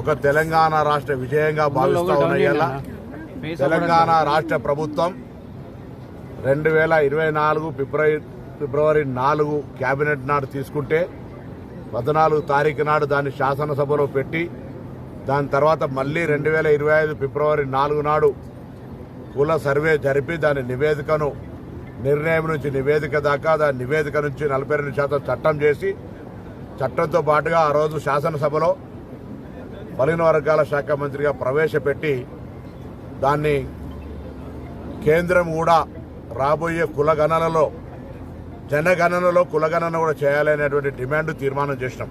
ఒక తెలంగాణ రాష్ట్ర విజయంగా భావిస్తా ఉన్నాయి తెలంగాణ రాష్ట్ర ప్రభుత్వం రెండు వేల ఇరవై నాలుగు ఫిబ్రవరి ఫిబ్రవరి నాలుగు కేబినెట్ నాడు తీసుకుంటే పద్నాలుగు తారీఖు నాడు దాన్ని శాసనసభలో పెట్టి దాని తర్వాత మళ్ళీ రెండు వేల ఇరవై ఐదు ఫిబ్రవరి నాలుగు నాడు కుల సర్వే జరిపి దాని నివేదికను నిర్ణయం నుంచి నివేదిక దాకా దాని నివేదిక నుంచి నలభై రెండు శాతం చట్టం చేసి చట్టంతో పాటుగా ఆ రోజు శాసనసభలో బలిన వర్గాల శాఖ మంత్రిగా ప్రవేశపెట్టి దాన్ని కేంద్రం కూడా రాబోయే కులగణనలో జనగణనలో కులగణన కూడా చేయాలనేటువంటి డిమాండ్ తీర్మానం చేసినాం.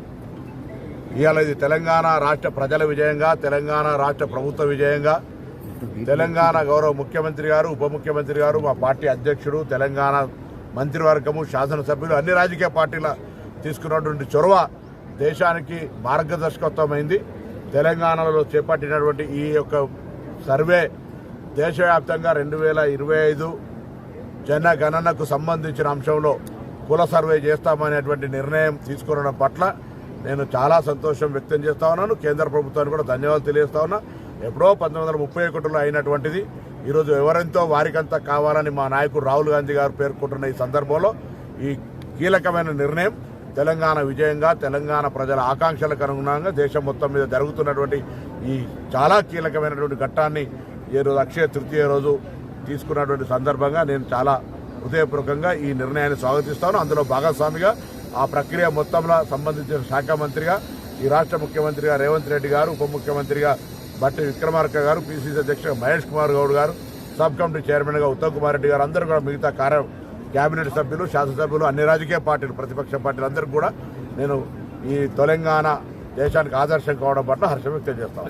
ఇవాళ ఇది తెలంగాణ రాష్ట్ర ప్రజల విజయంగా తెలంగాణ రాష్ట్ర ప్రభుత్వ విజయంగా. తెలంగాణ గౌరవ ముఖ్యమంత్రి గారు ఉప ముఖ్యమంత్రి గారు మా పార్టీ అధ్యక్షుడు తెలంగాణ మంత్రివర్గము శాసనసభ్యులు అన్ని రాజకీయ పార్టీల తీసుకున్నటువంటి చొరవ దేశానికి మార్గదర్శకత్వమైంది తెలంగాణలో చేపట్టినటువంటి ఈ యొక్క సర్వే దేశవ్యాప్తంగా రెండు వేల ఇరవై ఐదు జనగణనకు సంబంధించిన అంశంలో కుల సర్వే చేస్తామనేటువంటి నిర్ణయం తీసుకురడం పట్ల నేను చాలా సంతోషం వ్యక్తం చేస్తా ఉన్నాను. కేంద్ర ప్రభుత్వానికి కూడా ధన్యవాదాలు తెలియజేస్తా ఉన్నా. ఎప్పుడో పంతొమ్మిది వందల ముప్పై ఒకటిలో అయినటువంటిది. ఈరోజు ఎవరెంతో వారికంతా కావాలని మా నాయకుడు రాహుల్ గాంధీ గారు పేర్కొంటున్న ఈ సందర్భంలో ఈ కీలకమైన నిర్ణయం తెలంగాణ విజయంగా తెలంగాణ ప్రజల ఆకాంక్షలకు అనుగుణంగా దేశం మొత్తం మీద జరుగుతున్నటువంటి ఈ చాలా కీలకమైనటువంటి ఘట్టాన్ని ఈ రోజు అక్షయ తృతీయ రోజు తీసుకున్నటువంటి సందర్భంగా నేను చాలా హృదయపూర్వకంగా ఈ నిర్ణయాన్ని స్వాగతిస్తాను. అందులో భాగస్వామిగా ఆ ప్రక్రియ మొత్తంలో సంబంధించిన శాఖ మంత్రిగా ఈ రాష్ట్ర ముఖ్యమంత్రిగా రేవంత్ రెడ్డి గారు ఉప ముఖ్యమంత్రిగా బట్టి విక్రమార్క గారు పిసిసి అధ్యక్షుడు మహేష్ కుమార్ గౌడ్ గారు సబ్ కమిటీ చైర్మన్గా ఉత్తమ్ కుమార్ రెడ్డి గారు అందరూ కూడా మిగతా కార్య కేబినెట్ సభ్యులు శాసనసభ్యులు అన్ని రాజకీయ పార్టీలు ప్రతిపక్ష పార్టీలు అందరికీ కూడా నేను ఈ తెలంగాణ దేశానికి ఆదర్శం కావడం పట్ల హర్షం వ్యక్తం చేస్తాను.